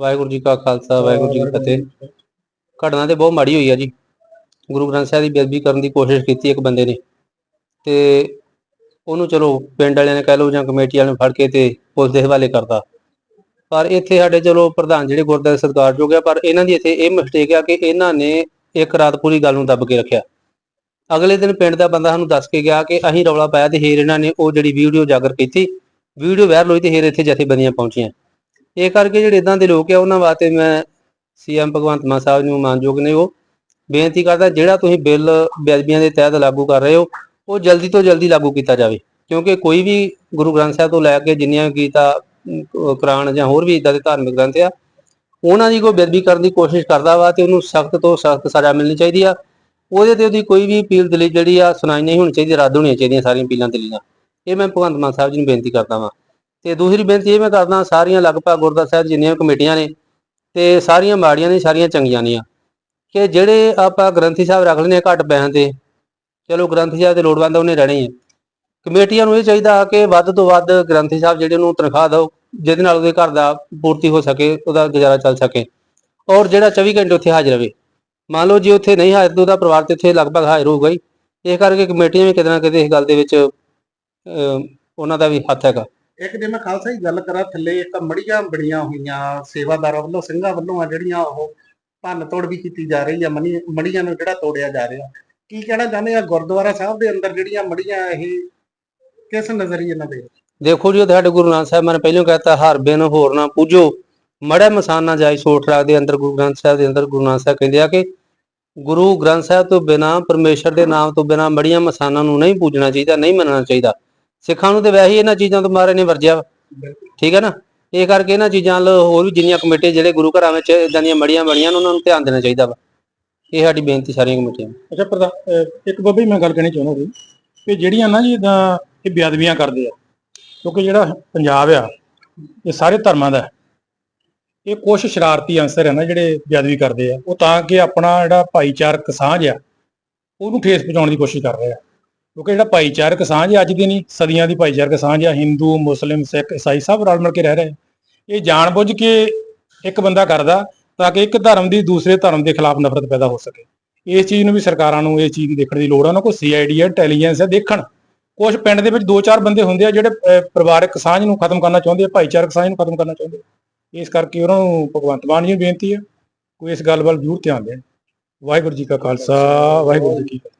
ਵਾਹਿਗੁਰੂ ਜੀ ਕਾ ਖਾਲਸਾ, ਵਾਹਿਗੁਰੂ ਜੀ ਕੀ ਫਤਿਹ। ਘਟਨਾ ਤੇ ਬਹੁਤ ਮਾੜੀ ਹੋਈ ਆ ਜੀ। ਗੁਰੂ ਗ੍ਰੰਥ ਸਾਹਿਬ ਦੀ ਬੇਅਦਬੀ ਕਰਨ ਦੀ ਕੋਸ਼ਿਸ਼ ਕੀਤੀ ਇੱਕ ਬੰਦੇ ਨੇ। ਤੇ ਉਹਨੂੰ ਚਲੋ ਪਿੰਡ ਵਾਲਿਆਂ ਨੇ ਕਹਿ ਲਓ ਜਾਂ ਕਮੇਟੀ ਵਾਲਿਆਂ ਨੇ ਫੜ ਕੇ ਤੇ ਪੁਲਿਸ ਦੇ ਹਵਾਲੇ ਕਰਦਾ ਪਰ ਇੱਥੇ ਸਾਡੇ ਚਲੋ ਪ੍ਰਧਾਨ ਜਿਹੜੇ ਗੁਰਦੁਆਰੇ ਸਤਿਕਾਰਯੋਗ ਆ, ਪਰ ਇਹਨਾਂ ਦੀ ਇੱਥੇ ਇਹ ਮਿਸਟੇਕ ਆ ਕਿ ਇਹਨਾਂ ਨੇ ਇੱਕ ਰਾਤ ਪੂਰੀ ਗੱਲ ਨੂੰ ਦੱਬ ਕੇ ਰੱਖਿਆ। ਅਗਲੇ ਦਿਨ ਪਿੰਡ ਦਾ ਬੰਦਾ ਸਾਨੂੰ ਦੱਸ ਕੇ ਗਿਆ ਕਿ ਅਸੀਂ ਰੌਲਾ ਪਾਇਆ ਤੇ ਹੇਰ ਇਹਨਾਂ ਨੇ ਉਹ ਜਿਹੜੀ ਵੀਡੀਓ ਜਾਗਰ ਕੀਤੀ, ਵੀਡੀਓ ਵਾਇਰਲ ਹੋਈ ਤੇ ਹੇਰ ਇੱਥੇ ਜਥੇਬੰਦੀਆਂ ਪਹੁੰਚੀਆਂ। ਇਹ ਕਰਕੇ ਜਿਹੜੇ ਇਦਾਂ ਦੇ ਲੋਕ ਆ, ਉਹਨਾਂ ਵਾਸਤੇ ਮੈਂ ਸੀਐਮ ਭਗਵੰਤ ਮਾਨ ਸਾਹਿਬ ਨੂੰ ਮਾਨਯੋਗ ਨੇ ਉਹ ਬੇਨਤੀ ਕਰਦਾ, ਜਿਹੜਾ ਤੁਸੀਂ ਬਿੱਲ ਬੇਅਦਬੀਆਂ ਦੇ ਤਹਿਤ ਲਾਗੂ ਕਰ ਰਹੇ ਹੋ, ਉਹ ਜਲਦੀ ਤੋਂ ਜਲਦੀ ਲਾਗੂ ਕੀਤਾ ਜਾਵੇ। ਕਿਉਂਕਿ ਕੋਈ ਵੀ ਗੁਰੂ ਗ੍ਰੰਥ ਸਾਹਿਬ ਤੋਂ ਲੈ ਕੇ ਜਿੰਨੀਆਂ ਵੀ ਗੀਤਾ ਕੁਰਾਨ ਜਾਂ ਹੋਰ ਵੀ ਇਦਾਂ ਦੇ ਧਾਰਮਿਕ ਗ੍ਰੰਥ ਆ, ਉਹਨਾਂ ਦੀ ਕੋਈ ਬੇਅਦਬੀ ਕਰਨ ਦੀ ਕੋਸ਼ਿਸ਼ ਕਰਦਾ ਵਾ ਤੇ ਉਹਨੂੰ ਸਖਤ ਤੋਂ ਸਖਤ ਸਜ਼ਾ ਮਿਲਣੀ ਚਾਹੀਦੀ ਆ। ਉਹਦੇ ਤੇ ਉਹਦੀ ਕੋਈ ਵੀ ਅਪੀਲ, ਦਲੀਲ ਜਿਹੜੀ ਆ, ਸੁਣਾਈ ਨਹੀਂ ਹੋਣੀ ਚਾਹੀਦੀ, ਰੱਦ ਹੋਣੀਆਂ ਚਾਹੀਦੀਆਂ ਸਾਰੀਆਂ ਅਪੀਲਾਂ, ਦਲੀਲਾਂ। ਇਹ ਮੈਂ ਭਗਵੰਤ ਮਾਨ ਸਾਹਿਬ ਜੀ ਨੂੰ ਬੇਨਤੀ ਕਰਦਾ ਵਾਂ। ਤੇ ਦੂਸਰੀ ਬੇਨਤੀ ਇਹ ਮੈਂ ਕਰਦਾ ਸਾਰੀਆਂ ਲਗਭਗ ਗੁਰਦੁਆਰਾ ਸਾਹਿਬ ਜਿੰਨੀਆਂ ਕਮੇਟੀਆਂ ਨੇ ਤੇ ਸਾਰੀਆਂ ਮਾੜੀਆਂ ਨੇ, ਸਾਰੀਆਂ ਚੰਗੀਆਂ ਨੇ ਕਿ ਜਿਹੜੇ ਆਪਾਂ ਗ੍ਰੰਥੀ ਸਾਹਿਬ ਰੱਖ ਲੈਂਦੇ ਹਾਂ ਘੱਟ ਪੈਸਿਆਂ ਤੇ, ਚਲੋ ਗ੍ਰੰਥੀ ਸਾਹਿਬ ਦੇ ਲੋੜਵੰਦ ਉਹਨੇ ਰਹਿਣੇ ਹੀ ਆ। ਕਮੇਟੀਆਂ ਨੂੰ ਇਹ ਚਾਹੀਦਾ ਕਿ ਵੱਧ ਤੋਂ ਵੱਧ ਗ੍ਰੰਥੀ ਸਾਹਿਬ ਜਿਹੜੇ ਉਹਨੂੰ ਤਨਖਾਹ ਦਿਓ, ਜਿਹਦੇ ਨਾਲ ਉਹਦੇ ਘਰ ਦਾ ਪੂਰਤੀ ਹੋ ਸਕੇ, ਉਹਦਾ ਗੁਜ਼ਾਰਾ ਚੱਲ ਸਕੇ। ਔਰ ਜਿਹੜਾ 24 ਘੰਟੇ ਉੱਥੇ ਹਾਜ਼ਰ ਰਹੇ। ਮੰਨ ਲਓ ਜੇ ਉੱਥੇ ਨਹੀਂ ਹਾਜ਼ਰ, ਤਾਂ ਉਹਦਾ ਪਰਿਵਾਰ ਤੇ ਉੱਥੇ ਲਗਭਗ ਹਾਜ਼ਰ ਹੋਊਗਾ ਹੀ। ਇਹ ਕਰਕੇ ਕਮੇਟੀਆਂ ਵੀ ਕਿਤੇ ਨਾ ਕਿਤੇ ਇਸ ਗੱਲ ਦੇ ਵਿੱਚ ਉਹਨਾਂ ਦਾ ਵੀ ਹੱਥ ਹੈਗਾ। ਇੱਕ ਜੇ ਮੈਂ ਖਾਲਸਾ ਦੀ ਗੱਲ ਕਰਾਂ, ਥੱਲੇ ਇੱਕ ਮੜੀਆਂ ਬੜੀਆਂ ਹੋਈਆਂ ਸੇਵਾਦਾਰਾਂ ਵੱਲੋਂ, ਸਿੰਘਾਂ ਵੱਲੋਂ ਆ ਜਿਹੜੀਆਂ ਉਹ ਭੰਨ ਤੋੜ ਵੀ ਕੀਤੀ ਜਾ ਰਹੀ ਆ ਮਣੀ ਮੜੀਆਂ ਨੂੰ ਜਿਹੜਾ ਤੋੜਿਆ ਜਾ ਰਿਹਾ। ਕੀ ਕਹਿਣਾ ਚਾਹੁੰਦੇ ਆ ਗੁਰਦੁਆਰਾ ਸਾਹਿਬ ਦੇ ਅੰਦਰ ਜਿਹੜੀਆਂ ਮੜੀਆਂ ਇਹ ਕਿਸ ਨਜ਼ਰੀਏ ਨਾਲ ਦੇ ਦੇਖੋ ਜੀ, ਉਹ ਸਾਡੇ ਗੁਰੂ ਨਾਨਕ ਸਾਹਿਬ ਨੇ ਪਹਿਲਾਂ ਕਹਿਤਾ ਹਰ ਬਿਨ ਹੋਰ ਨਾ ਪੂਜੋ। ਮੜਾ ਮਸਾਨ ਨਾ ਜਾਈ ਸੋਠ ਰਾਗ ਅੰਦਰ, ਗੁਰੂ ਗ੍ਰੰਥ ਸਾਹਿਬ ਦੇ ਅੰਦਰ, ਗੁਰੂ ਨਾਨਕ ਸਾਹਿਬ ਕਹਿੰਦੇ ਆ ਕਿ ਗੁਰੂ ਗ੍ਰੰਥ ਸਾਹਿਬ ਤੋਂ ਬਿਨਾ, ਪਰਮੇਸ਼ਰ ਦੇ ਨਾਮ ਤੋਂ ਬਿਨਾ ਮੜੀਆਂ ਮਸਾਨਾਂ ਨੂੰ ਨਹੀਂ ਪੂਜਣਾ ਚਾਹੀਦਾ, ਨਹੀਂ ਮੰਨਣਾ ਚਾਹੀਦਾ। ਸਿੱਖਾਂ ਨੂੰ ਤੇ ਵੈਸੇ ਹੀ ਇਹਨਾਂ ਚੀਜ਼ਾਂ ਤੋਂ ਮਾਰੇ ਨੇ ਵਰਜਿਆ ਵਾ। ਠੀਕ ਹੈ ਨਾ ਇਹ ਕਰਕੇ ਇਹਨਾਂ ਚੀਜ਼ਾਂ ਵੱਲ ਹੋਰ ਵੀ ਜਿੰਨੀਆਂ ਕਮੇਟੀ ਜਿਹੜੇ ਗੁਰੂ ਘਰਾਂ ਵਿੱਚ ਇਦਾਂ ਦੀਆਂ ਮੜੀਆਂ ਬਣੀਆਂ ਨੇ ਉਹਨਾਂ ਨੂੰ ਧਿਆਨ ਦੇਣਾ ਚਾਹੀਦਾ ਵਾ ਇਹ ਸਾਡੀ ਬੇਨਤੀ ਸਾਰੀਆਂ ਕਮੇਟੀਆਂ ਨੂੰ ਅੱਛਾ ਪ੍ਰਧਾਨ ਅਹ ਇੱਕ ਬੱਬੀ ਮੈਂ ਗੱਲ ਕਹਿਣੀ ਚਾਹੁੰਦਾ ਸੀ ਕਿ ਜਿਹੜੀਆਂ ਨਾ ਜੀ ਇਦਾਂ ਇਹ ਬੇਅਦਬੀਆਂ ਕਰਦੇ ਆ ਕਿਉਂਕਿ ਜਿਹੜਾ ਪੰਜਾਬ ਆ ਇਹ ਸਾਰੇ ਧਰਮਾਂ ਦਾ ਹੈ। ਇਹ ਕੁਝ ਸ਼ਰਾਰਤੀ ਅੰਸਰ ਹੈ ਨਾ ਜਿਹੜੇ ਬੇਅਦਬੀ ਕਰਦੇ ਆ ਉਹ ਤਾਂ ਕਿ ਆਪਣਾ ਜਿਹੜਾ ਭਾਈਚਾਰਕ ਸਾਂਝ ਆ ਉਹਨੂੰ ਠੇਸ ਪਹੁੰਚਾਉਣ ਦੀ ਕੋਸ਼ਿਸ਼ ਕਰ ਰਹੇ ਆ ਕਿਉਂਕਿ ਜਿਹੜਾ ਭਾਈਚਾਰਕ ਸਾਂਝ ਹੈ ਅੱਜ ਦੀ ਨਹੀਂ, ਸਦੀਆਂ ਦੀ ਭਾਈਚਾਰਕ ਸਾਂਝ ਆ, ਹਿੰਦੂ, ਮੁਸਲਿਮ, ਸਿੱਖ, ਈਸਾਈ ਸਭ ਰਲ ਮਿਲ ਕੇ ਰਹਿ ਰਹੇ ਆ। ਇਹ ਜਾਣਬੁੱਝ ਕੇ ਇੱਕ ਬੰਦਾ ਕਰਦਾ ਤਾਂ ਕਿ ਇੱਕ ਧਰਮ ਦੀ ਦੂਸਰੇ ਧਰਮ ਦੇ ਖਿਲਾਫ ਨਫ਼ਰਤ ਪੈਦਾ ਹੋ ਸਕੇ। ਇਸ ਚੀਜ਼ ਨੂੰ ਵੀ ਸਰਕਾਰਾਂ ਨੂੰ ਇਹ ਚੀਜ਼ ਦੇਖਣ ਦੀ ਲੋੜ ਆ। ਉਹਨਾਂ ਕੋਲ ਸੀਆਈਡੀ ਹੈ ਇੰਟੈਲੀਜੈਂਸ ਹੈ ਦੇਖਣ। ਕੁਝ ਪਿੰਡ ਦੇ ਵਿੱਚ ਦੋ ਚਾਰ ਬੰਦੇ ਹੁੰਦੇ ਆ ਜਿਹੜੇ ਪਰਿਵਾਰਕ ਸਾਂਝ ਨੂੰ ਖਤਮ ਕਰਨਾ ਚਾਹੁੰਦੇ ਆ, ਭਾਈਚਾਰਕ ਸਾਂਝ ਨੂੰ ਖਤਮ ਕਰਨਾ ਚਾਹੁੰਦੇ ਆ। ਇਸ ਕਰਕੇ ਉਹਨਾਂ ਨੂੰ ਭਗਵੰਤ ਮਾਨ ਜੀ ਨੂੰ ਬੇਨਤੀ ਆ, ਕੋਈ ਇਸ ਗੱਲ ਵੱਲ ਜ਼ਰੂਰ ਧਿਆਨ ਦੇਣ। ਵਾਹਿਗੁਰੂ ਜੀ ਕਾ ਖਾਲਸਾ, ਵਾਹਿਗੁਰੂ ਜੀ ਕੀ ਫਤਿਹ।